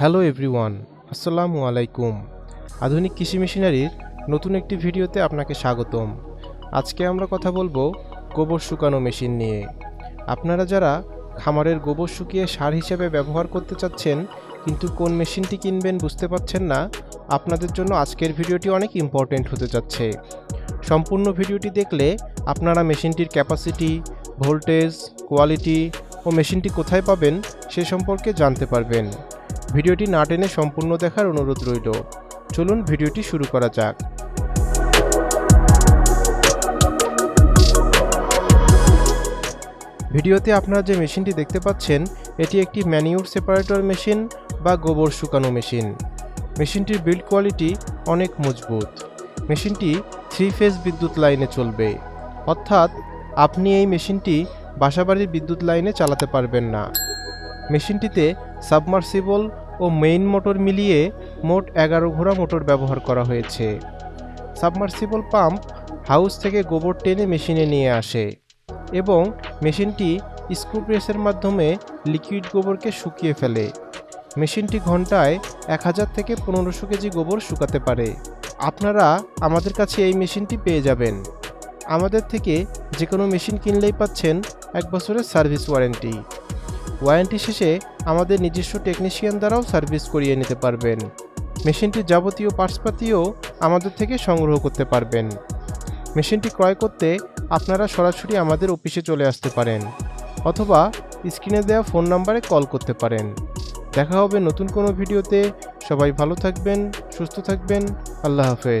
Hello everyone, আসসালামু আলাইকুম। আধুনিক কৃষি মেশিনারির নতুন একটি ভিডিওতে আপনাকে স্বাগতম। আজকে আমরা কথা বলব গোবর শুকানো মেশিন নিয়ে। আপনারা যারা খামারের গোবর শুকিয়ে সার হিসেবে ব্যবহার করতে চাচ্ছেন, কিন্তু কোন মেশিনটি কিনবেন বুঝতে পারছেন না, আপনাদের জন্য আজকের ভিডিওটি অনেক ইম্পর্টেন্ট হতে যাচ্ছে। সম্পূর্ণ ভিডিওটি দেখলে আপনারা মেশিনটির ক্যাপাসিটি ভোল্টেজ কোয়ালিটি ও মেশিনটি কোথায় পাবেন সে সম্পর্কে জানতে পারবেন। ভিডিওটি না টেনে সম্পূর্ণ দেখার অনুরোধ রইল। চলুন ভিডিওটি শুরু করা যাক। ভিডিওতে আপনারা যে মেশিনটি দেখতে পাচ্ছেন, এটি একটি ম্যানিউর সেপারেটর মেশিন বা গোবর শুকানো মেশিন। মেশিনটির বিল্ড কোয়ালিটি অনেক মজবুত। মেশিনটি থ্রি ফেজ বিদ্যুৎ লাইনে চলবে। অর্থাৎ, আপনি এই মেশিনটি বাসাবাড়ির বিদ্যুৎ লাইনে চালাতে পারবেন না। মেশিনটিতে সাবমার্সিবল ও মেইন মোটর মিলিয়ে মোট এগারো ঘোড়া মোটর ব্যবহার করা হয়েছে। সাবমার্সিবল পাম্প হাউস থেকে গোবর টেনে মেশিনে নিয়ে আসে এবং মেশিনটি স্ক্রু প্রেসের মাধ্যমে লিকুইড গোবরকে শুকিয়ে ফেলে। মেশিনটি ঘন্টায় এক হাজার থেকে পনেরোশো কেজি গোবর শুকাতে পারে। আপনারা আমাদের কাছে এই মেশিনটি পেয়ে যাবেন। আমাদের থেকে যে কোনো মেশিন কিনলেই পাচ্ছেন এক বছরের সার্ভিস ওয়ারেন্টি ওয়ারেন্টি শেষে আমাদের নিজস্ব টেকনিশিয়ান দ্বারাও সার্ভিস করিয়ে নিতে পারবেন। মেশিনটির যাবতীয় পার্টসপাতিও আমাদের থেকে সংগ্রহ করতে পারবেন। মেশিনটি ক্রয় করতে আপনারা সরাসরি আমাদের অফিসে চলে আসতে পারেন অথবা স্ক্রিনে দেওয়া ফোন নাম্বারে কল করতে পারেন। দেখা হবে নতুন কোনো ভিডিওতে। সবাই ভালো থাকবেন, সুস্থ থাকবেন। আল্লাহ হাফেজ।